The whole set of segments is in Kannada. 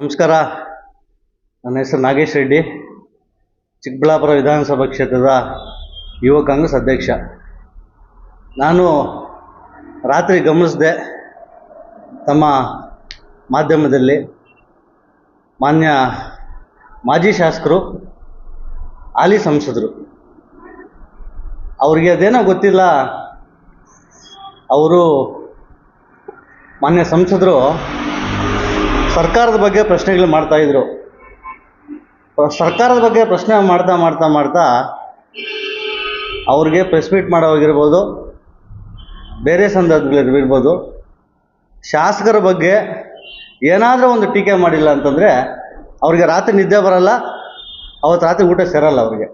ನಮಸ್ಕಾರ. ನನ್ನ ಹೆಸರು ನಾಗೇಶ್ ರೆಡ್ಡಿ. ಚಿಕ್ಕಬಳ್ಳಾಪುರ ವಿಧಾನಸಭಾ ಕ್ಷೇತ್ರದ ಯುವ ಕಾಂಗ್ರೆಸ್ ಅಧ್ಯಕ್ಷ. ನಾನು ರಾತ್ರಿ ಗಮನಿಸಿದೆ ತಮ್ಮ ಮಾಧ್ಯಮದಲ್ಲಿ ಮಾನ್ಯ ಮಾಜಿ ಶಾಸಕರು, ಹಾಲಿ ಸಂಸದರು. ಅವ್ರಿಗೆ ಅದೇನೋ ಗೊತ್ತಿಲ್ಲ. ಅವರು ಮಾನ್ಯ ಸಂಸದರು ಸರ್ಕಾರದ ಬಗ್ಗೆ ಪ್ರಶ್ನೆಗಳು ಮಾಡ್ತಾ ಇದ್ರು. ಸರ್ಕಾರದ ಬಗ್ಗೆ ಪ್ರಶ್ನೆ ಮಾಡ್ತಾ ಮಾಡ್ತಾ ಮಾಡ್ತಾ ಅವ್ರಿಗೆ ಪ್ರೆಸ್ ಮೀಟ್ ಮಾಡೋವಾಗಿರ್ಬೋದು, ಬೇರೆ ಸಂದರ್ಭಗಳಿರ್ಬೋದು, ಶಾಸಕರ ಬಗ್ಗೆ ಏನಾದರೂ ಒಂದು ಟೀಕೆ ಮಾಡಿಲ್ಲ ಅಂತಂದರೆ ಅವ್ರಿಗೆ ರಾತ್ರಿ ನಿದ್ದೆ ಬರಲ್ಲ, ಅವತ್ತು ರಾತ್ರಿ ಊಟ ಸೇರಲ್ಲ ಅವ್ರಿಗೆ.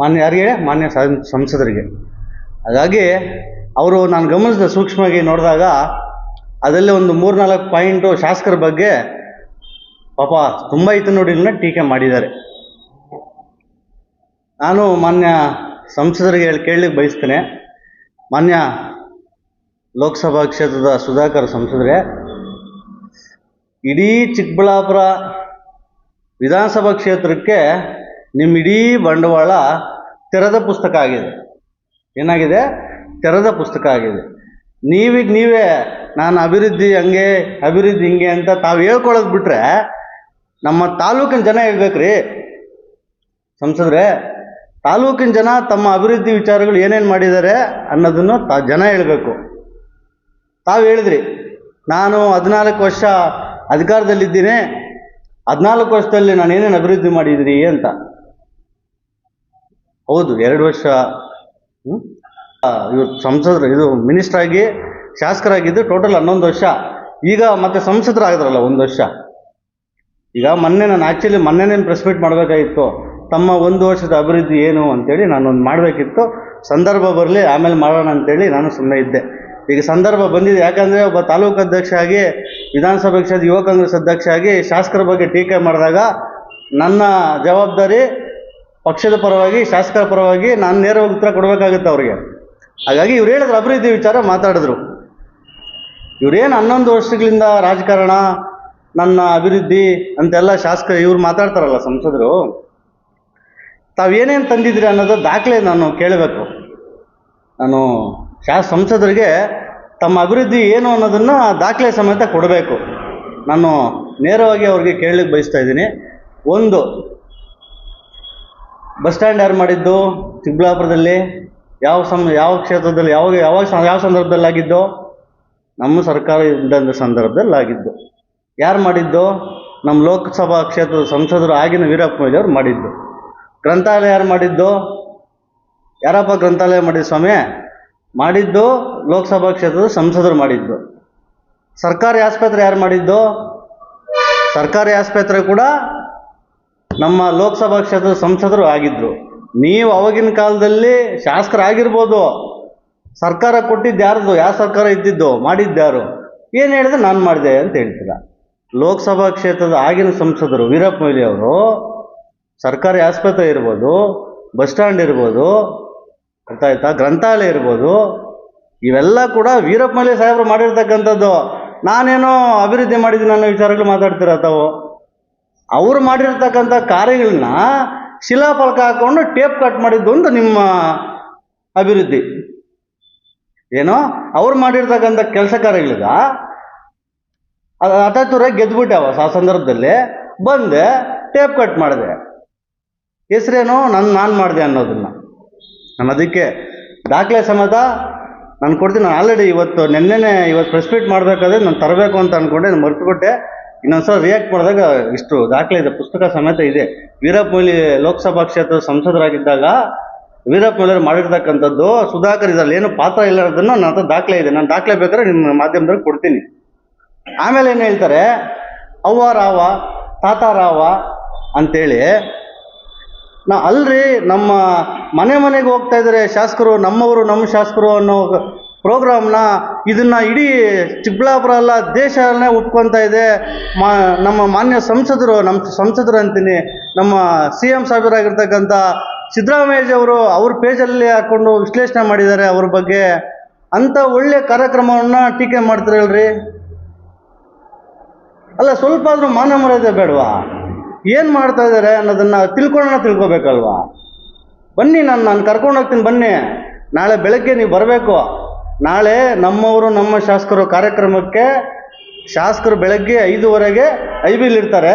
ಮಾನ್ಯ, ಯಾರಿಗೆ? ಮಾನ್ಯ ಸಂಸದರಿಗೆ. ಹಾಗಾಗಿ, ಅವರು ನಾನು ಗಮನಿಸಿದ ಸೂಕ್ಷ್ಮವಾಗಿ ನೋಡಿದಾಗ ಅದರಲ್ಲಿ ಒಂದು ಮೂರ್ನಾಲ್ಕು ಪಾಯಿಂಟು ಶಾಸಕರ ಬಗ್ಗೆ ಪಾಪ ತುಂಬ ಇತ್ತು ನೋಡಿನ ಟೀಕೆ ಮಾಡಿದ್ದಾರೆ. ನಾನು ಮಾನ್ಯ ಸಂಸದರಿಗೆ ಹೇಳಿ ಕೇಳಲಿಕ್ಕೆ ಬಯಸ್ತೇನೆ. ಮಾನ್ಯ ಲೋಕಸಭಾ ಕ್ಷೇತ್ರದ ಸುಧಾಕರ್ ಸಂಸದರೇ, ಇಡೀ ಚಿಕ್ಕಬಳ್ಳಾಪುರ ವಿಧಾನಸಭಾ ಕ್ಷೇತ್ರಕ್ಕೆ ನಿಮ್ಮ ಇಡೀ ಬಂಡವಾಳ ತೆರೆದ ಪುಸ್ತಕ ಆಗಿದೆ. ಏನಾಗಿದೆ? ತೆರೆದ ಪುಸ್ತಕ ಆಗಿದೆ. ನೀವೀಗ ನೀವೇ ನಾನು ಅಭಿವೃದ್ಧಿ ಹಂಗೆ, ಅಭಿವೃದ್ಧಿ ಹಿಂಗೆ ಅಂತ ತಾವು ಹೇಳ್ಕೊಳ್ಳೋದು ಬಿಟ್ರೆ ನಮ್ಮ ತಾಲೂಕಿನ ಜನ ಹೇಳ್ಬೇಕ್ರಿ. ಸಂಸದ್ರೆ, ತಾಲೂಕಿನ ಜನ ತಮ್ಮ ಅಭಿವೃದ್ಧಿ ವಿಚಾರಗಳು ಏನೇನು ಮಾಡಿದ್ದಾರೆ ಅನ್ನೋದನ್ನು ತಾ, ಜನ ಹೇಳಬೇಕು. ತಾವು ಹೇಳಿದ್ರಿ, ನಾನು ಹದಿನಾಲ್ಕು ವರ್ಷ ಅಧಿಕಾರದಲ್ಲಿದ್ದೀನಿ, ಹದಿನಾಲ್ಕು ವರ್ಷದಲ್ಲಿ ನಾನು ಏನೇನು ಅಭಿವೃದ್ಧಿ ಮಾಡಿದ್ರಿ ಅಂತ. ಹೌದು, ಎರಡು ವರ್ಷ ಇವ್ರು ಸಂಸದರು, ಇದು ಮಿನಿಸ್ಟ್ರಾಗಿ ಶಾಸಕರಾಗಿದ್ದು ಟೋಟಲ್ ಹನ್ನೊಂದು ವರ್ಷ. ಈಗ ಮತ್ತೆ ಸಂಸದರಾಗಿದ್ರಲ್ಲ ಒಂದು ವರ್ಷ. ಈಗ ಮೊನ್ನೆ ನಾನು ಆ್ಯಕ್ಚುಲಿ ಮೊನ್ನೆನೇನು ಪ್ರೆಸ್ ಮೀಟ್ ಮಾಡಬೇಕಾಗಿತ್ತು. ತಮ್ಮ ಒಂದು ವರ್ಷದ ಅಭಿವೃದ್ಧಿ ಏನು ಅಂತೇಳಿ ನಾನು ಒಂದು ಮಾಡಬೇಕಿತ್ತು. ಸಂದರ್ಭ ಬರಲಿ, ಆಮೇಲೆ ಮಾಡೋಣ ಅಂತೇಳಿ ನಾನು ಸುಮ್ಮನೆ ಇದ್ದೆ. ಈಗ ಸಂದರ್ಭ ಬಂದಿದೆ, ಯಾಕಂದರೆ ಒಬ್ಬ ತಾಲೂಕು ಅಧ್ಯಕ್ಷ ಆಗಿ, ವಿಧಾನಸಭೆ ಕ್ಷೇತ್ರದ ಯುವ ಕಾಂಗ್ರೆಸ್ ಅಧ್ಯಕ್ಷ ಆಗಿ ಶಾಸಕರ ಬಗ್ಗೆ ಟೀಕೆ ಮಾಡಿದಾಗ ನನ್ನ ಜವಾಬ್ದಾರಿ ಪಕ್ಷದ ಪರವಾಗಿ, ಶಾಸಕರ ಪರವಾಗಿ ನಾನು ನೇರವಾಗಿ ಉತ್ತರ ಕೊಡಬೇಕಾಗುತ್ತೆ ಅವರಿಗೆ. ಹಾಗಾಗಿ ಇವ್ರು ಹೇಳಿದ್ರು ಅಭಿವೃದ್ಧಿ ವಿಚಾರ ಮಾತಾಡಿದ್ರು. ಇವ್ರೇನು ಹನ್ನೊಂದು ವರ್ಷಗಳಿಂದ ರಾಜಕಾರಣ, ನನ್ನ ಅಭಿವೃದ್ಧಿ ಅಂತೆಲ್ಲ ಶಾಸಕ ಇವ್ರು ಮಾತಾಡ್ತಾರಲ್ಲ ಸಂಸದರು. ತಾವೇನೇನು ತಂದಿದ್ರಿ ಅನ್ನೋದು ದಾಖಲೆ ನಾನು ಕೇಳಬೇಕು. ನಾನು ಶಾ, ಸಂಸದರಿಗೆ ತಮ್ಮ ಅಭಿವೃದ್ಧಿ ಏನು ಅನ್ನೋದನ್ನು ದಾಖಲೆ ಸಮೇತ ಕೊಡಬೇಕು. ನಾನು ನೇರವಾಗಿ ಅವ್ರಿಗೆ ಕೇಳಲಿಕ್ಕೆ ಬಯಸ್ತಾ ಇದ್ದೀನಿ. ಒಂದು, ಬಸ್ ಸ್ಟ್ಯಾಂಡ್ ಯಾರು ಮಾಡಿದ್ದು? ಚಿಕ್ಕಬಳ್ಳಾಪುರದಲ್ಲಿ ಯಾವ ಸಮ ಯಾವ ಕ್ಷೇತ್ರದಲ್ಲಿ ಯಾವಾಗ ಯಾವಾಗ ಯಾವ ಸಂದರ್ಭದಲ್ಲಿ ಆಗಿದ್ದು ನಮ್ಮ ಸರ್ಕಾರ ಇದ್ದಂಥ ಸಂದರ್ಭದಲ್ಲಿ ಆಗಿದ್ದು ಯಾರು ಮಾಡಿದ್ದು? ನಮ್ಮ ಲೋಕಸಭಾ ಕ್ಷೇತ್ರದ ಸಂಸದರು ಆಗಿನ ವೀರಪ್ಪ ಮೊಯ್ಲಿ ಅವರು ಮಾಡಿದ್ದು. ಗ್ರಂಥಾಲಯ ಯಾರು ಮಾಡಿದ್ದು? ಯಾರಪ್ಪ ಗ್ರಂಥಾಲಯ ಮಾಡಿದ ಸ್ವಾಮಿ ಮಾಡಿದ್ದು ಲೋಕಸಭಾ ಕ್ಷೇತ್ರದ ಸಂಸದರು ಮಾಡಿದ್ದು. ಸರ್ಕಾರಿ ಆಸ್ಪತ್ರೆ ಯಾರು ಮಾಡಿದ್ದು? ಸರ್ಕಾರಿ ಆಸ್ಪತ್ರೆ ಕೂಡ ನಮ್ಮ ಲೋಕಸಭಾ ಕ್ಷೇತ್ರದ ಸಂಸದರು ಆಗಿದ್ದರು ನೀವು ಅವಾಗಿನ ಕಾಲದಲ್ಲಿ ಶಾಸಕರಾಗಿರ್ಬೋದು. ಸರ್ಕಾರ ಕೊಟ್ಟಿದ್ದು ಯಾರ್ದು? ಯಾವ ಸರ್ಕಾರ ಇದ್ದಿದ್ದು? ಮಾಡಿದ್ದ್ಯಾರು ಏನು ಹೇಳಿದ್ರೆ ನಾನು ಮಾಡಿದೆ ಅಂತ ಹೇಳ್ತೀರ. ಲೋಕಸಭಾ ಕ್ಷೇತ್ರದ ಆಗಿನ ಸಂಸದರು ವೀರಪ್ಪ ಮೊಯ್ಲಿ ಅವರು, ಸರ್ಕಾರಿ ಆಸ್ಪತ್ರೆ ಇರ್ಬೋದು, ಬಸ್ ಸ್ಟ್ಯಾಂಡ್ ಇರ್ಬೋದು ಗೊತ್ತಾಯ್ತಾ ಗ್ರಂಥಾಲಯ ಇರ್ಬೋದು, ಇವೆಲ್ಲ ಕೂಡ ವೀರಪ್ಪ ಮೊಯ್ಲಿ ಸಾಹೇಬರು ಮಾಡಿರ್ತಕ್ಕಂಥದ್ದು. ನಾನೇನೋ ಅಭಿವೃದ್ಧಿ ಮಾಡಿದ್ದೀನಿ ಅನ್ನೋ ವಿಚಾರಗಳು ಮಾತಾಡ್ತೀರ ತಾವು? ಅವರು ಮಾಡಿರ್ತಕ್ಕಂಥ ಕಾರ್ಯಗಳನ್ನ ಶಿಲಾಫಲಕ ಹಾಕೊಂಡು ಟೇಪ್ ಕಟ್ ಮಾಡಿದ್ದು ಒಂದು ನಿಮ್ಮ ಅಭಿವೃದ್ಧಿ. ಏನೋ ಅವ್ರು ಮಾಡಿರ್ತಕ್ಕಂಥ ಕೆಲಸ ಕಾರ್ಯಗಳಿಗ ಅದು ಹಠಾತ್ತೂರಾಗಿ ಅವ ಆ ಸಂದರ್ಭದಲ್ಲಿ. ಬಂದೆ ಟೇಪ್ ಕಟ್ ಮಾಡಿದೆ. ಹೆಸ್ರೇನು? ನನ್ನ ನಾನು ಮಾಡಿದೆ ಅನ್ನೋದನ್ನು. ನಾನು ಅದಕ್ಕೆ ದಾಖಲೆ ಸಮೇತ ನಾನು ಕೊಡ್ತೀನಿ. ನಾನು ಆಲ್ರೆಡಿ ಇವತ್ತು ನಿನ್ನೆನೆ ಇವತ್ತು ಪ್ರೆಸ್ ಮಾಡಬೇಕಾದ್ರೆ ನಾನು ತರಬೇಕು ಅಂತ ಅಂದ್ಕೊಂಡೆ ನಾನು ಮರ್ತುಕೊಟ್ಟೆ ಇನ್ನೊಂದು ಸಲ ರಿಯಾಕ್ಟ್ ಮಾಡಿದಾಗ ಇಷ್ಟು ದಾಖಲೆ ಇದೆ, ಪುಸ್ತಕ ಸಮೇತ ಇದೆ. ವೀರಪ್ಪ ಮೊಯ್ಲಿ ಲೋಕಸಭಾ ಕ್ಷೇತ್ರದ ಸಂಸದರಾಗಿದ್ದಾಗ ವೀರಪ್ಪ ಮೊಯ್ಲಿ ಅವ್ರು ಮಾಡಿರ್ತಕ್ಕಂಥದ್ದು, ಸುಧಾಕರ್ ಇದರಲ್ಲಿ ಏನು ಪಾತ್ರ ಇಲ್ಲ ಅನ್ನೋದನ್ನು ನನ್ನ ಹತ್ರ ದಾಖಲೆ ಇದೆ. ನಾನು ದಾಖಲೆ ಬೇಕಾದ್ರೆ ನಿಮ್ಮ ಮಾಧ್ಯಮದಲ್ಲಿ ಕೊಡ್ತೀನಿ. ಆಮೇಲೆ ಏನು ಹೇಳ್ತಾರೆ, ಅವ್ವ ರಾವ, ತಾತ ರಾವ ಅಂತೇಳಿ, ನಾ ಅಲ್ರಿ ನಮ್ಮ ಮನೆ ಮನೆಗೆ ಹೋಗ್ತಾ ಇದ್ದಾರೆ ಶಾಸಕರು, ನಮ್ಮವರು ನಮ್ಮ ಶಾಸಕರು ಅನ್ನೋ ಪ್ರೋಗ್ರಾಮ್ನ ಇದನ್ನ ಇಡೀ ಚಿಕ್ಕಬಳ್ಳಾಪುರ ಅಲ್ಲ ದೇಶನೇ ಉಟ್ಕೊತಾ ಇದೆ. ಮಾ, ನಮ್ಮ ಮಾನ್ಯ ಸಂಸದರು, ನಮ್ಮ ಸಂಸದರು ಅಂತೀನಿ, ನಮ್ಮ ಸಿ ಎಂ ಸಾಹೇಬರಾಗಿರ್ತಕ್ಕಂಥ ಸಿದ್ದರಾಮಯ್ಯ ಅವರು ಪೇಜಲ್ಲಿ ಹಾಕ್ಕೊಂಡು ವಿಶ್ಲೇಷಣೆ ಮಾಡಿದ್ದಾರೆ ಅವ್ರ ಬಗ್ಗೆ. ಅಂಥ ಒಳ್ಳೆಯ ಕಾರ್ಯಕ್ರಮವನ್ನು ಟೀಕೆ ಮಾಡ್ತಿರಲ್ರಿ ಅಲ್ಲ, ಸ್ವಲ್ಪ ಆದ್ರೂ ಮಾನ ಮರ್ಯಾದೆ ಬೇಡವಾ? ಏನು ಮಾಡ್ತಾ ಇದ್ದಾರೆ ಅನ್ನೋದನ್ನ ತಿಳ್ಕೊಳ್ಳೋಣ, ತಿಳ್ಕೊಬೇಕಲ್ವಾ? ಬನ್ನಿ, ನಾನು ನಾನು ಕರ್ಕೊಂಡು ಹೋಗ್ತೀನಿ, ಬನ್ನಿ. ನಾಳೆ ಬೆಳಗ್ಗೆ ನೀವು ಬರಬೇಕು. ನಾಳೆ ನಮ್ಮವರು, ನಮ್ಮ ಶಾಸಕರು ಕಾರ್ಯಕ್ರಮಕ್ಕೆ ಶಾಸಕರು ಬೆಳಗ್ಗೆ ಐದುವರೆಗೆ ಬಿಲ್ ಇರ್ತಾರೆ.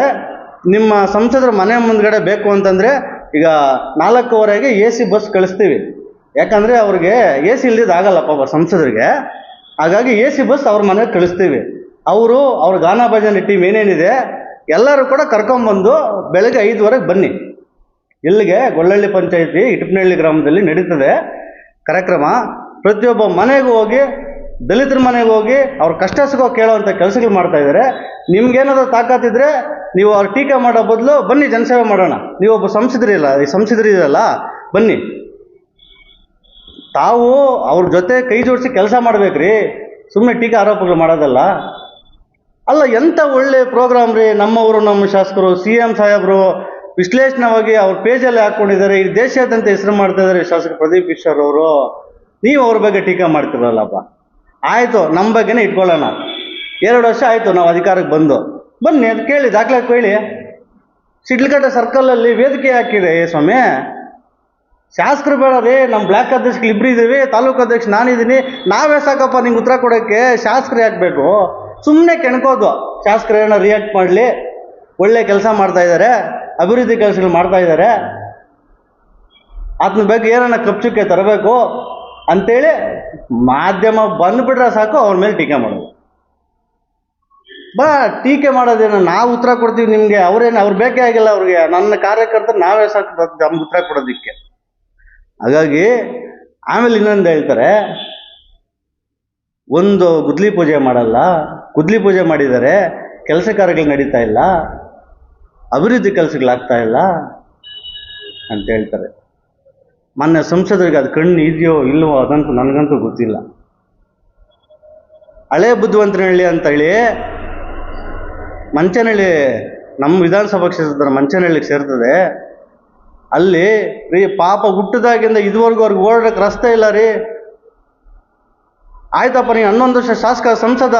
ನಿಮ್ಮ ಸಂಸದರ ಮನೆ ಮುಂದ್ಗಡೆ ಬೇಕು ಅಂತಂದರೆ ಈಗ ನಾಲ್ಕೂವರೆಗೆ ಎ ಸಿ ಬಸ್ ಕಳಿಸ್ತೀವಿ. ಯಾಕಂದರೆ ಅವ್ರಿಗೆ ಎ ಸಿ ಇಲ್ದಿದ್ದು ಆಗಲ್ಲ ಪಾಪ ಸಂಸದರಿಗೆ. ಹಾಗಾಗಿ ಎ ಸಿ ಬಸ್ ಅವ್ರ ಮನೆಗೆ ಕಳಿಸ್ತೀವಿ. ಅವರು ಅವ್ರ ಗಾನ ಭಜನೆ ಟೀಮ್ ಏನೇನಿದೆ, ಎಲ್ಲರೂ ಕೂಡ ಕರ್ಕೊಂಬಂದು ಬೆಳಗ್ಗೆ ಐದುವರೆಗೆ ಬನ್ನಿ. ಇಲ್ಲಿಗೆ ಗೊಳ್ಳಳ್ಳಿ ಪಂಚಾಯಿತಿ ಇಟಪನಹಳ್ಳಿ ಗ್ರಾಮದಲ್ಲಿ ನಡೀತದೆ ಕಾರ್ಯಕ್ರಮ. ಪ್ರತಿಯೊಬ್ಬ ಮನೆಗೂ ಹೋಗಿ ದಲಿತರ ಮನೆಗೆ ಹೋಗಿ ಅವ್ರ ಕಷ್ಟ ಸುಖ ಕೇಳೋವಂಥ ಕೆಲಸಗಳು ಮಾಡ್ತಾ ಇದ್ದಾರೆ. ನಿಮ್ಗೇನಾದರೂ ತಾಕತ್ತಿದ್ರೆ ನೀವು ಅವ್ರ ಟೀಕೆ ಮಾಡೋ ಬದಲು ಬನ್ನಿ ಜನಸೇವೆ ಮಾಡೋಣ. ನೀವು ಒಬ್ಬ ಸಂಸದರಿಲ್ಲ ಈ ಸಂಸದರಿರಲ್ಲ ಬನ್ನಿ. ತಾವು ಅವ್ರ ಜೊತೆ ಕೈ ಜೋಡಿಸಿ ಕೆಲಸ ಮಾಡ್ಬೇಕ್ರಿ. ಸುಮ್ಮನೆ ಟೀಕೆ ಆರೋಪಗಳು ಮಾಡೋದಲ್ಲ. ಅಲ್ಲ ಎಂಥ ಒಳ್ಳೆ ಪ್ರೋಗ್ರಾಮ್ ರೀ? ನಮ್ಮವರು ನಮ್ಮ ಶಾಸಕರು, ಸಿ ಎಂ ಸಾಹೇಬರು ವಿಶ್ಲೇಷಣವಾಗಿ ಅವ್ರ ಪೇಜಲ್ಲಿ ಹಾಕ್ಕೊಂಡಿದ್ದಾರೆ ಈ ದೇಶಾದ್ಯಂತ ಹೆಸರು ಮಾಡ್ತಾ ಇದ್ದಾರೆ ಶಾಸಕ ಪ್ರದೀಪ್ ಕಿಶೋರ್ ಅವರು. ನೀವು ಅವ್ರ ಬಗ್ಗೆ ಟೀಕೆ ಮಾಡ್ತಿರಲ್ಲಪ್ಪ. ಆಯಿತು ನಮ್ಮ ಬಗ್ಗೆನೇ ಇಟ್ಕೊಳ್ಳೋಣ. ಎರಡು ವರ್ಷ ಆಯಿತು ನಾವು ಅಧಿಕಾರಕ್ಕೆ ಬಂದು. ಬನ್ನಿ, ಅದು ಕೇಳಿ ದಾಖಲೆ ಕೇಳಿ. ಸಿಡ್ಲಕಟ್ಟೆ ಸರ್ಕಲಲ್ಲಿ ವೇದಿಕೆ ಹಾಕಿದೆ ಸ್ವಾಮಿ. ಶಾಸಕರು ಬೇಡ ರೀ ನಮ್ಮ ಬ್ಲಾಕ್ ಅಧ್ಯಕ್ಷಗಳು ಇಬ್ರು ಇದ್ದೀವಿ ತಾಲೂಕು ಅಧ್ಯಕ್ಷ ನಾನಿದ್ದೀನಿ ನಾವೇ ಸಾಕಪ್ಪ ನಿಂಗೆ ಉತ್ತರ ಕೊಡೋಕ್ಕೆ ಶಾಸಕರು ಯಾಕೆ ಬೇಕು ಸುಮ್ಮನೆ ಕೆಣ್ಕೋದು. ಶಾಸಕರು ಏನೋ ರಿಯಾಕ್ಟ್ ಮಾಡಲಿ. ಒಳ್ಳೆ ಕೆಲಸ ಮಾಡ್ತಾ ಇದ್ದಾರೆ ಅಭಿವೃದ್ಧಿ ಕೆಲಸಗಳು ಮಾಡ್ತಾ ಇದ್ದಾರೆ ಅದನ್ನ ಬಗ್ಗೆ ಏನನ್ನ ಕಪ್ಚುಕ್ಕೆ ತರಬೇಕು. ಅಂತೇಳಿ ಮಾಧ್ಯಮ ಬಂದುಬಿಟ್ರೆ ಸಾಕು, ಅವ್ರ ಮೇಲೆ ಟೀಕೆ ಮಾಡೋದು. ಬಾ, ಟೀಕೆ ಮಾಡೋದೇನು? ನಾವು ಉತ್ತರ ಕೊಡ್ತೀವಿ ನಿಮಗೆ, ಅವ್ರೇನು, ಅವ್ರು ಬೇಕೇ ಆಗಿಲ್ಲ ಅವ್ರಿಗೆ. ನನ್ನ ಕಾರ್ಯಕರ್ತರು ನಾವೇ ಸಾಕು ನಮ್ಗೆ ಉತ್ತರ ಕೊಡೋದಕ್ಕೆ. ಹಾಗಾಗಿ, ಆಮೇಲೆ ಇನ್ನೊಂದು ಹೇಳ್ತಾರೆ, ಒಂದು ಗುದ್ಲಿ ಪೂಜೆ ಮಾಡಲ್ಲ, ಗುದ್ಲಿ ಪೂಜೆ ಮಾಡಿದರೆ ಕೆಲಸ ಕಾರ್ಯಗಳು ನಡೀತಾ ಇಲ್ಲ, ಅಭಿವೃದ್ಧಿ ಕೆಲಸಗಳಾಗ್ತಾ ಇಲ್ಲ ಅಂತ ಹೇಳ್ತಾರೆ. ಮೊನ್ನೆ ಸಂಸದರಿಗೆ ಅದು ಕಣ್ಣು ಇದೆಯೋ ಇಲ್ಲವೋ ಅದಂತೂ ನನಗಂತೂ ಗೊತ್ತಿಲ್ಲ. ಹಳೆ ಬುದ್ಧಿವಂತನಹಳ್ಳಿ ಅಂತ ಹೇಳಿ, ಮಂಚನಹಳ್ಳಿ ನಮ್ಮ ವಿಧಾನಸಭಾ ಕ್ಷೇತ್ರದ ಮಂಚನಹಳ್ಳಿಗೆ ಸೇರ್ತದೆ. ಅಲ್ಲಿ ರೀ ಪಾಪ ಹುಟ್ಟದಾಗಿಂದ ಇದುವರೆಗೂ ಅವ್ರಿಗೆ ಓಡಾಡಕ್ಕೆ ರಸ್ತೆ ಇಲ್ಲ ರೀ. ಆಯ್ತಪ್ಪ ನೀವು ಹನ್ನೊಂದು ವರ್ಷ ಶಾಸಕ, ಸಂಸದ,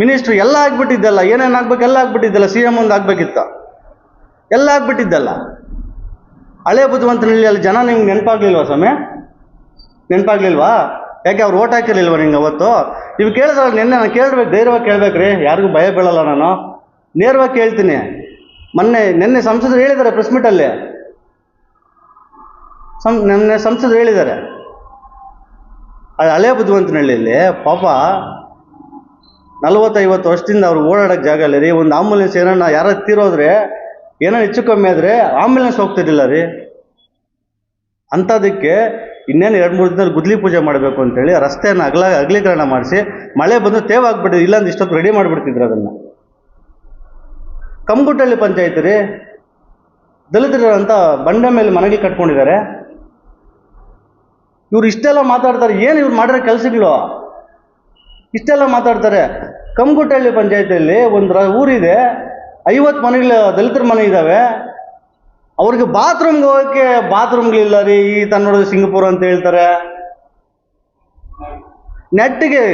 ಮಿನಿಸ್ಟ್ರು ಎಲ್ಲ ಆಗ್ಬಿಟ್ಟಿದ್ದಲ್ಲ, ಏನೇನು ಆಗ್ಬೇಕು, ಎಲ್ಲ ಆಗ್ಬಿಟ್ಟಿದ್ದಲ್ಲ, ಸಿ ಎಂ ಒಂದು ಆಗ್ಬೇಕಿತ್ತ. ಎಲ್ಲ ಆಗ್ಬಿಟ್ಟಿದ್ದಲ್ಲ. ಹಳೆ ಬುದ್ಧಿವಂತನಲ್ಲಿ ಅಲ್ಲಿ ಜನ ನಿಮ್ಗೆ ನೆನಪಾಗ್ಲಿಲ್ವಾ ಸ್ವಾಮಿ? ನೆನಪಾಗ್ಲಿಲ್ವಾ? ಯಾಕೆ ಅವ್ರು ಓಟ್ ಹಾಕಿರ್ಲಿಲ್ವಾ ನಿಂಗೆ ಅವತ್ತು? ನೀವು ಕೇಳಿದ್ರೆ ನಿನ್ನೆ ನಾನು ಕೇಳಬೇಕು, ಧೈರ್ಯವಾಗಿ ಕೇಳ್ಬೇಕ್ರಿ ಯಾರಿಗೂ ಭಯ ಬೀಳಲ್ಲ ನಾನು. ನೇರವಾಗಿ ಕೇಳ್ತೀನಿ. ಮೊನ್ನೆ, ನಿನ್ನೆ ಸಂಸದರು ಹೇಳಿದ್ದಾರೆ ಪ್ರೆಸ್ ಮೀಟಲ್ಲಿ ಸಂ, ನಿನ್ನೆ ಸಂಸದರು ಹೇಳಿದ್ದಾರೆ. ಅದು ಹಳೆ ಬುದ್ಧಿವಂತನಹಳ್ಳಿಯಲ್ಲಿ ಪಾಪ ನಲವತ್ತೈವತ್ತು ವರ್ಷದಿಂದ ಅವ್ರು ಓಡಾಡೋಕ್ಕೆ ಜಾಗ ಇಲ್ಲ ರೀ. ಒಂದು ಆಂಬುಲೆನ್ಸ್ ಏನನ್ನ ಯಾರ ತೀರೋದ್ರೆ ಏನೋ ಹೆಚ್ಚು ಕಮ್ಮಿ ಆದರೆ ಆಂಬುಲೆನ್ಸ್ ಹೋಗ್ತಿರ್ಲಿಲ್ಲ ರೀ. ಅಂಥದಕ್ಕೆ ಇನ್ನೇನು ಎರಡು ಮೂರು ದಿನದಲ್ಲಿ ಗುದ್ಲಿ ಪೂಜೆ ಮಾಡಬೇಕು ಅಂತೇಳಿ ರಸ್ತೆಯನ್ನು ಅಗಲ ಅಗಲೀಕರಣ ಮಾಡಿಸಿ ಮಳೆ ಬಂದು ತೇವಾಗ್ಬಿಟ್ಟಿದೆ ಇಲ್ಲಾಂದ್ರೆ ಇಷ್ಟೊತ್ತು ರೆಡಿ ಮಾಡಿಬಿಡ್ತಿದ್ರು ಅದನ್ನು. ಕಮ್ಗುಟ್ಟಳ್ಳಿ ಪಂಚಾಯತ್ ರೀ ದಲಿತರಂತ ಬಂಡೆ ಮೇಲೆ ಮನೆಗೆ ಕಟ್ಕೊಂಡಿದ್ದಾರೆ. ಇವ್ರು ಇಷ್ಟೆಲ್ಲ ಮಾತಾಡ್ತಾರೆ, ಏನು ಇವ್ರು ಮಾಡಿರೋ ಕೆಲಸಗಳು? ಇಷ್ಟೆಲ್ಲ ಮಾತಾಡ್ತಾರೆ. ಕಮ್ಗುಟ್ಟಳ್ಳಿ ಪಂಚಾಯತಿಯಲ್ಲಿ ಒಂದು ಊರಿದೆ ಐವತ್ತು ಮನೆಗಳು ದಲಿತರ ಮನೆ ಇದ್ದಾವೆ ಅವ್ರಿಗೆ ಬಾತ್ರೂಮ್ಗೆ ಹೋಗೋಕ್ಕೆ ಬಾತ್ರೂಮ್ಗಳಿಲ್ಲ ರೀ. ಈ ತನ್ನೋಡ ಸಿಂಗಪುರ್ ಅಂತ ಹೇಳ್ತಾರೆ. ನೆಟ್ಟಿಗೆ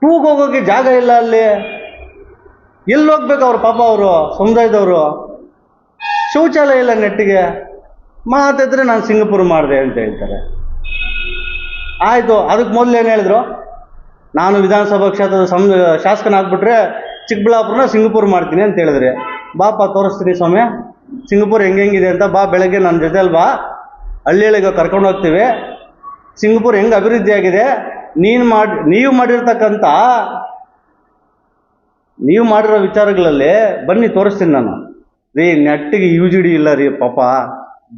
ಟೂಗೆ ಹೋಗೋಕ್ಕೆ ಜಾಗ ಇಲ್ಲ ಅಲ್ಲಿ. ಎಲ್ಲಿ ಹೋಗ್ಬೇಕು ಅವ್ರ ಪಾಪ ಅವರು, ಸಮುದಾಯದವರು? ಶೌಚಾಲಯ ಇಲ್ಲ ನೆಟ್ಟಿಗೆ ಮಾತಾದ್ರೆ ನಾನು ಸಿಂಗಪುರ್ ಮಾಡಿದೆ ಅಂತ ಹೇಳ್ತಾರೆ. ಆಯಿತು, ಅದಕ್ಕೆ ಮೊದಲು ಏನು ಹೇಳಿದ್ರು? ನಾನು ವಿಧಾನಸಭಾ ಕ್ಷೇತ್ರದ ಸಂ ಶಾಸಕನಾಗ್ಬಿಟ್ರೆ ಚಿಕ್ಕಬಳ್ಳಾಪುರನ ಸಿಂಗಪುರ್ ಮಾಡ್ತೀನಿ ಅಂತ ಹೇಳಿದ್ರಿ. ಬಾಪ ತೋರಿಸ್ತೀನಿ ಸ್ವಾಮಿ. ಸಿಂಗಪುರ್ ಹೆಂಗೆ ಹೆಂಗಿದೆ ಅಂತ ಬಾ, ಬೆಳಗ್ಗೆ ನನ್ನ ಜೊತೆಲಿ ಬಾ. ಹಳ್ಳಿಗಳಿಗೆ ಕರ್ಕೊಂಡು ಹೋಗ್ತೀವಿ. ಸಿಂಗಪುರ್ ಹೆಂಗೆ ಅಭಿವೃದ್ಧಿ ಆಗಿದೆ? ನೀನು ಮಾಡಿ, ನೀವು ಮಾಡಿರ್ತಕ್ಕಂಥ ನೀವು ಮಾಡಿರೋ ವಿಚಾರಗಳಲ್ಲಿ ಬನ್ನಿ, ತೋರಿಸ್ತೀನಿ ನಾನು. ರೀ, ನೆಟ್ಟಿಗೆ ಯು ಜಿ ಡಿ ಇಲ್ಲ ರೀ, ಪಾಪ.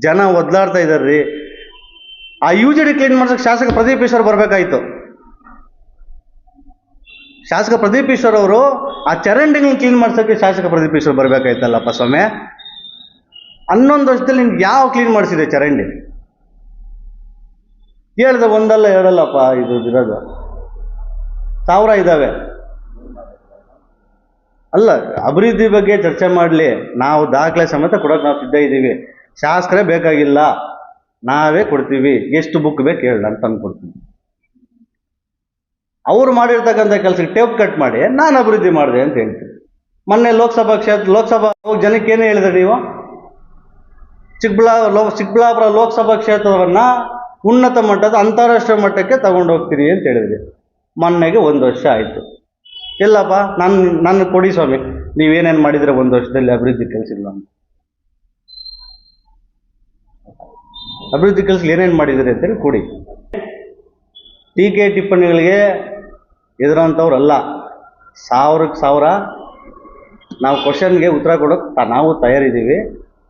ಜನ ಒದ್ಲಾಡ್ತಾ ಇದ್ದಾರೆ ರೀ. ಆ ಯು ಜಿ ಡಿ ಕ್ಲೀನ್ ಮಾಡ್ಸೋಕೆ ಶಾಸಕ ಪ್ರದೀಪ್ ಈಶ್ವರ್ ಬರಬೇಕಾಯ್ತು. ಶಾಸಕ ಪ್ರದೀಪ್ ಈಶ್ವರ್ ಅವರು ಆ ಚರಂಡಿಗಳನ್ನ ಕ್ಲೀನ್ ಮಾಡ್ಸೋಕ್ಕೆ ಶಾಸಕ ಪ್ರದೀಪ್ ಈಶ್ವರ್ ಬರಬೇಕಾಯ್ತಲ್ಲಪ್ಪ ಸ್ವಾಮಿ? ಹನ್ನೊಂದು ವರ್ಷದಲ್ಲಿ ನಿಮ್ಗೆ ಯಾವ ಕ್ಲೀನ್ ಮಾಡಿಸಿದೆ ಚರಂಡಿ? ಹೇಳ್ದೆ ಒಂದಲ್ಲ ಎರಡಲ್ಲಪ್ಪ ಇದು ಇರೋದು. ಸಾವಿರ ಇದ್ದಾವೆ ಅಲ್ಲ, ಅಭಿವೃದ್ಧಿ ಬಗ್ಗೆ ಚರ್ಚೆ ಮಾಡಲಿ. ನಾವು ದಾಖಲೆ ಸಮೇತ ಕೊಡೋಕೆ ನಾವು ಸಿದ್ಧ ಇದ್ದೀವಿ. ಶಾಸಕರೇ ಬೇಕಾಗಿಲ್ಲ. ನಾವೇ ಕೊಡ್ತೀವಿ. ಎಷ್ಟು ಬುಕ್ ಬೇಕು ಹೇಳಿ ಅಂತ ತಂದು ಕೊಡ್ತೀವಿ ಅವ್ರು ಮಾಡಿರ್ತಕ್ಕಂಥ ಕೆಲಸಕ್ಕೆ ಟೇಪ್ ಕಟ್ ಮಾಡಿ, ನಾನು ಅಭಿವೃದ್ಧಿ ಮಾಡಿದೆ ಅಂತ ಹೇಳ್ತೀನಿ. ಮೊನ್ನೆ ಲೋಕಸಭಾ ಕ್ಷೇತ್ರ, ಲೋಕಸಭಾ ಜನಕ್ಕೆ ಏನು ಹೇಳಿದ್ರಿ ನೀವು? ಚಿಕ್ಕಬಳ್ಳಾಪುರ ಲೋ ಚಿಕ್ಕಬಳ್ಳಾಪುರ ಲೋಕಸಭಾ ಕ್ಷೇತ್ರವನ್ನು ಉನ್ನತ ಮಟ್ಟದ ಅಂತಾರಾಷ್ಟ್ರೀಯ ಮಟ್ಟಕ್ಕೆ ಹೋಗ್ತೀರಿ ಅಂತ ಹೇಳಿದ್ರಿ. ಮೊನ್ನೆಗೆ ಒಂದು ವರ್ಷ ಆಯಿತು. ಇಲ್ಲಪ್ಪ ನನ್ನ ನನ್ನ ಕೊಡಿ ಸ್ವಾಮಿ, ನೀವೇನೇನು ಮಾಡಿದರೆ ಒಂದು ವರ್ಷದಲ್ಲಿ ಅಭಿವೃದ್ಧಿ ಕೆಲಸಿಲ್ಲ ಅಂತ. ಅಭಿವೃದ್ಧಿ ಕೆಲಸ ಏನೇನು ಮಾಡಿದ್ರಿ ಅಂತೇಳಿ ಕೊಡಿ. ಟೀಕೆ ಟಿಪ್ಪಣಿಗಳಿಗೆ ಎದುರಂಥವ್ರು ಅಲ್ಲ ಸಾವಿರಕ್ಕೆ ಸಾವಿರ ನಾವು ಕ್ವಶನ್ಗೆ ಉತ್ತರ ಕೊಡೋಕೆ ತ- ನಾವು ತಯಾರಿದ್ದೀವಿ.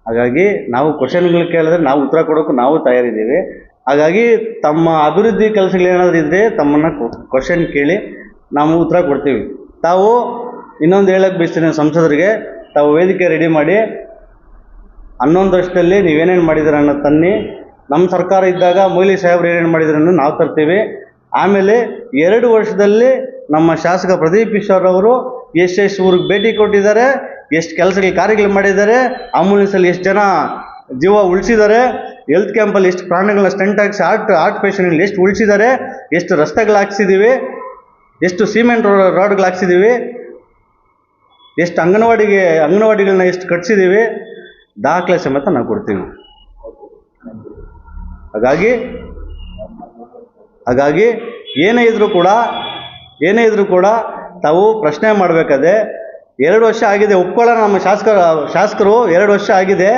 ಹಾಗಾಗಿ ನಾವು ಕ್ವಶನ್ಗಳು ಕೇಳಿದ್ರೆ ನಾವು ಉತ್ತರ ಕೊಡೋಕೆ ನಾವು ತಯಾರಿದ್ದೀವಿ. ಹಾಗಾಗಿ ತಮ್ಮ ಅಭಿವೃದ್ಧಿ ಕೆಲಸಗಳು ಏನಾದರೂ ಇದ್ದರೆ ತಮ್ಮನ್ನು ಕ್ವಶನ್ ಕೇಳಿ ನಾವು ಉತ್ತರ ಕೊಡ್ತೀವಿ. ತಾವು ಇನ್ನೊಂದು ಹೇಳಕ್ಕೆ ಬಯಸ್ತೀನಿ ಸಂಸದರಿಗೆ, ತಾವು ವೇದಿಕೆ ರೆಡಿ ಮಾಡಿ, ಹನ್ನೊಂದು ವರ್ಷದಲ್ಲಿ ನೀವೇನೇನು ಮಾಡಿದ್ದೀರ ಅನ್ನೋ ತನ್ನಿ ನಮ್ಮ ಸರ್ಕಾರ ಇದ್ದಾಗ ಮೊಯ್ಲಿ ಸಾಹೇಬ್ರು ಏನೇನು ಮಾಡಿದ್ರು ನಾವು ತರ್ತೀವಿ. ಆಮೇಲೆ ಎರಡು ವರ್ಷದಲ್ಲಿ ನಮ್ಮ ಶಾಸಕ ಪ್ರದೀಪ್ ಕಿಶೋರ್ ಅವರು ಎಷ್ಟೆಷ್ಟು ಊರಿಗೆ ಭೇಟಿ ಕೊಟ್ಟಿದ್ದಾರೆ, ಎಷ್ಟು ಕೆಲಸಗಳು ಕಾರ್ಯಗಳು ಮಾಡಿದ್ದಾರೆ, ಆಂಬುಲೆನ್ಸಲ್ಲಿ ಎಷ್ಟು ಜನ ಜೀವ ಉಳಿಸಿದ್ದಾರೆ ಹೆಲ್ತ್ ಕ್ಯಾಂಪಲ್ಲಿ ಎಷ್ಟು ಪ್ರಾಣಿಗಳನ್ನ ಸ್ಟಂಟ್ ಹಾಕಿಸಿ ಹಾರ್ಟ್ ಹಾರ್ಟ್ ಪೇಷಂಟ್ಗಳು ಎಷ್ಟು ಉಳಿಸಿದ್ದಾರೆ, ಎಷ್ಟು ರಸ್ತೆಗಳು ಹಾಕ್ಸಿದ್ದೀವಿ ಎಷ್ಟು ಸಿಮೆಂಟ್ ರೋಡ್ಗಳು ಹಾಕ್ಸಿದ್ದೀವಿ ಎಷ್ಟು ಅಂಗನವಾಡಿಗೆ ಅಂಗನವಾಡಿಗಳನ್ನ ಎಷ್ಟು ಕಟ್ಸಿದ್ದೀವಿ ದಾಖಲೆ ಸಮೇತ ನಾವು ಕೊಡ್ತೀವಿ. ಹಾಗಾಗಿ ಹಾಗಾಗಿ ಏನೇ ಇದ್ರೂ ಕೂಡ, ಏನೇ ಇದ್ರೂ ಕೂಡ ತಾವು ಪ್ರಶ್ನೆ ಮಾಡಬೇಕಾದ್ರೆ ಎರಡು ವರ್ಷ ಆಗಿದೆ, ಒಪ್ಕೊಳ್ಳೋಣ ನಮ್ಮ ಶಾಸಕರ, ಶಾಸಕರು ಎರಡು ವರ್ಷ ಆಗಿದೆ,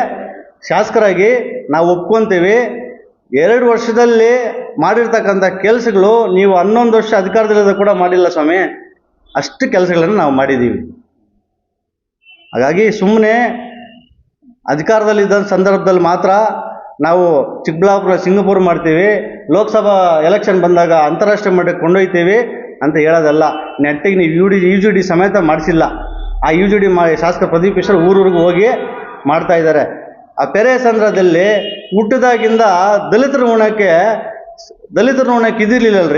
ಶಾಸಕರಾಗಿ ನಾವು ಒಪ್ಕೊಂತೀವಿ. ಎರಡು ವರ್ಷದಲ್ಲಿ ಮಾಡಿರ್ತಕ್ಕಂಥ ಕೆಲಸಗಳು ನೀವು ಹನ್ನೊಂದು ವರ್ಷ ಅಧಿಕಾರದಲ್ಲಿ ಕೂಡ ಮಾಡಿಲ್ಲ ಸ್ವಾಮಿ, ಅಷ್ಟು ಕೆಲಸಗಳನ್ನು ನಾವು ಮಾಡಿದ್ದೀವಿ. ಹಾಗಾಗಿ ಸುಮ್ಮನೆ ಅಧಿಕಾರದಲ್ಲಿದ್ದ ಸಂದರ್ಭದಲ್ಲಿ ಮಾತ್ರ ನಾವು ಚಿಕ್ಕಬಳ್ಳಾಪುರ, ಸಿಂಗಪುರ ಮಾಡ್ತೀವಿ. ಲೋಕಸಭಾ ಎಲೆಕ್ಷನ್ ಬಂದಾಗ ಅಂತಾರಾಷ್ಟ್ರೀಯ ಮಟ್ಟಕ್ಕೆ ಕೊಂಡೊಯ್ತೀವಿ ಅಂತ ಹೇಳೋದಲ್ಲ. ನೆಟ್ಟಿಗೆ ನೀವು U D U G D ಸಮೇತ ಮಾಡಿಸಿಲ್ಲ. ಆ ಯು ಜಿ ಡಿ ಮಾ, ಶಾಸಕ ಪ್ರದೀಪ್ ಕಿಶೋರ್ ಊರೂರಿಗೆ ಹೋಗಿ ಮಾಡ್ತಾ ಇದ್ದಾರೆ. ಆ ಪೆರೇಸಂದ್ರದಲ್ಲಿ ಹುಟ್ಟಿದಾಗಿಂದ ದಲಿತರ ಉಣಕ್ಕೆ ದಲಿತರ ಉಣಕ್ಕೆ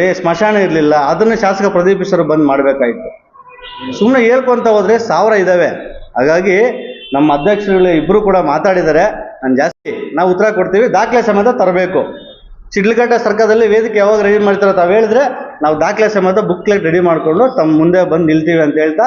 ರೀ ಸ್ಮಶಾನ ಇರಲಿಲ್ಲ. ಅದನ್ನು ಶಾಸಕ ಪ್ರದೀಪ್ ಕಿಶೋರ್ ಬಂದು ಮಾಡಬೇಕಾಯಿತು. ಸುಮ್ಮನೆ ಹೇಳ್ಕೊತ ಹೋದ್ರೆ ಸಾವಿರ ಇದ್ದಾವೆ ಹಾಗಾಗಿ ನಮ್ಮ ಅಧ್ಯಕ್ಷರುಗಳು ಇಬ್ಬರು ಕೂಡ ಮಾತಾಡಿದ್ದಾರೆ. ನಾನು ಜಾಸ್ತಿ, ನಾವು ಉತ್ತರ ಕೊಡ್ತೀವಿ, ದಾಖಲೆ ಸಮೇತ ತರಬೇಕು. ಶಿಡ್ಲಘಟ್ಟ ಸರ್ಕಾರದಲ್ಲಿ ವೇದಿಕೆ ಯಾವಾಗ ರೆಡಿ ಮಾಡ್ತಾರೋ ತಾವು ಹೇಳಿದ್ರೆ, ನಾವು ದಾಖಲೆ ಸಮೇತ ಬುಕ್ಲೆಟ್ ರೆಡಿ ಮಾಡಿಕೊಂಡು ತಮ್ಮ ಮುಂದೆ ಬಂದು ನಿಲ್ತೀವಿ ಅಂತ ಹೇಳ್ತಾ